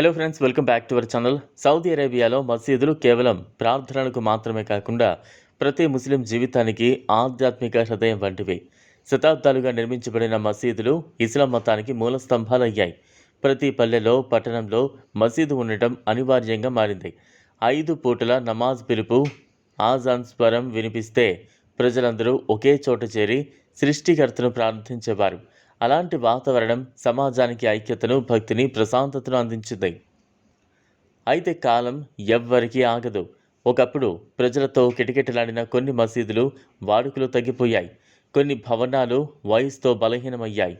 Hello friends welcome back to our channel Saudi అరేబియాలో మసీదులు కేవలం ప్రార్థనలకు మాత్రమే కాకుండా ప్రతి ముస్లిం జీవితానికి ఆధ్యాత్మిక హృదయం వంటివి. శతాబ్దాలుగా నిర్మించబడిన మసీదులు ఇస్లాం మతానికి మూల స్తంభాలయ్యాయి. ప్రతి పల్లెలో పట్టణంలో మసీదు ఉండటం అనివార్యంగా మారింది. ఐదు పూటల నమాజ్ పిలుపు ఆజాన్ స్వరం వినిపిస్తే ప్రజలందరూ ఒకే చోట చేరి సృష్టికర్తను ప్రార్థించేవారు. అలాంటి వాతావరణం సమాజానికి ఐక్యతను భక్తిని ప్రశాంతతను అందించింది. అయితే కాలం ఎవ్వరికీ ఆగదు. ఒకప్పుడు ప్రజలతో కిటకిటలాడిన కొన్ని మసీదులు వాడుకలు తగ్గిపోయాయి. కొన్ని భవనాలు వయసుతో బలహీనమయ్యాయి.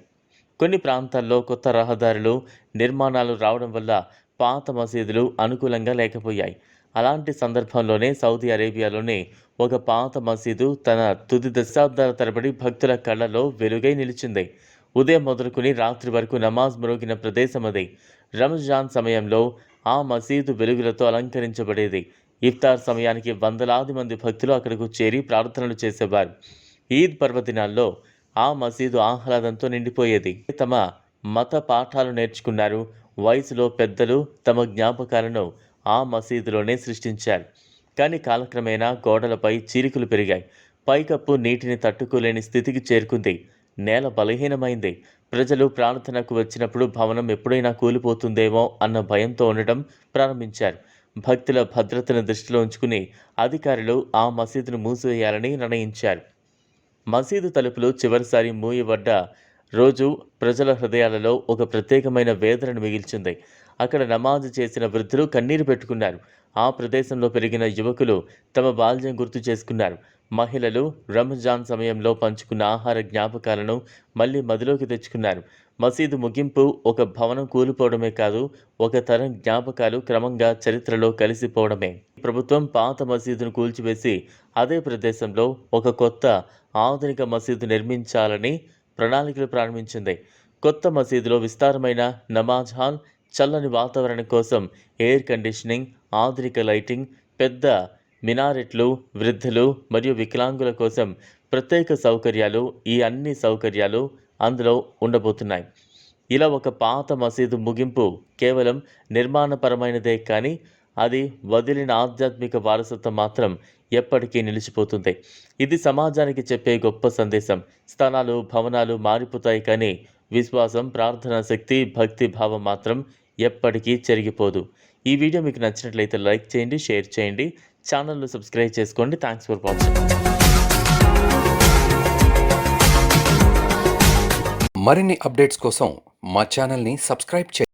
కొన్ని ప్రాంతాల్లో కొత్త రహదారులు నిర్మాణాలు రావడం వల్ల పాత మసీదులు అనుకూలంగా లేకపోయాయి. అలాంటి సందర్భంలోనే సౌదీ అరేబియాలోనే ఒక పాత మసీదు తన తుది దశాబ్దాల తరబడి భక్తుల కళ్ళలో వెలుగై నిలిచింది. ఉదయం మొదలుకుని రాత్రి వరకు నమాజ్ మ్రోగిన ప్రదేశం అది. రంజాన్ సమయంలో ఆ మసీదు వెలుగులతో అలంకరించబడేది. ఇఫ్తార్ సమయానికి వందలాది మంది భక్తులు అక్కడకు చేరి ప్రార్థనలు చేసేవారు. ఈద్ పర్వదినాల్లో ఆ మసీదు ఆహ్లాదంతో నిండిపోయేది. తమ మత పాఠాలు నేర్చుకున్నారు. వయసులో పెద్దలు తమ జ్ఞాపకాలను ఆ మసీదులోనే సృష్టించారు. కానీ కాలక్రమేణా గోడలపై చీలికలు పెరిగాయి. పైకప్పు నీటిని తట్టుకోలేని స్థితికి చేరుకుంది. నేల బలహీనమైంది. ప్రజలు ప్రార్థనకు వచ్చినప్పుడు భవనం ఎప్పుడైనా కూలిపోతుందేమో అన్న భయంతో ఉండటం ప్రారంభించారు. భక్తుల భద్రతను దృష్టిలో ఉంచుకుని అధికారులు ఆ మసీదును మూసివేయాలని నిర్ణయించారు. మసీదు తలుపులు చివరిసారి మూయబడ్డ రోజు ప్రజల హృదయాలలో ఒక ప్రత్యేకమైన వేదనను మిగిల్చింది. అక్కడ నమాజ్ చేసిన వృద్ధులు కన్నీరు పెట్టుకున్నారు. ఆ ప్రదేశంలో పెరిగిన యువకులు తమ బాల్యం గుర్తు చేసుకున్నారు. మహిళలు రంజాన్ సమయంలో పంచుకున్న ఆహార జ్ఞాపకాలను మళ్ళీ మదిలోకి తెచ్చుకున్నారు. మసీదు ముగింపు ఒక భవనం కూలిపోవడమే కాదు ఒక తరం జ్ఞాపకాలు క్రమంగా చరిత్రలో కలిసిపోవడమే. ప్రభుత్వం పాత మసీదును కూల్చివేసి అదే ప్రదేశంలో ఒక కొత్త ఆధునిక మసీదు నిర్మించాలని ప్రణాళికలు ప్రారంభించింది. కొత్త మసీదులో విస్తారమైన నమాజ్ హాల్ చల్లని వాతావరణం కోసం ఎయిర్ కండిషనింగ్ ఆధునిక లైటింగ్ పెద్ద మినారెట్లు వృద్ధులు మరియు వికలాంగుల కోసం ప్రత్యేక సౌకర్యాలు ఈ అన్ని సౌకర్యాలు అందులో ఉండబోతున్నాయి. ఇలా ఒక పాత మసీదు ముగింపు కేవలం నిర్మాణపరమైనదే కానీ అది వదిలిన ఆధ్యాత్మిక వారసత్వం మాత్రం ఎప్పటికీ నిలిచిపోతుంది. ఇది సమాజానికి చెప్పే గొప్ప సందేశం. స్థానాలు భవనాలు మారిపోతాయి కానీ విశ్వాసం ప్రార్థనా శక్తి భక్తి భావం మాత్రం ఎప్పటికీ చెరిగిపోదు. ఈ వీడియో మీకు నచ్చినట్లయితే లైక్ చేయండి షేర్ చేయండి. ఛానల్ను సబ్స్క్రైబ్ చేసుకోండి. Thanks for watching. మరిన్ని అప్డేట్స్ కోసం మా ఛానల్ని సబ్స్క్రైబ్ చేయండి.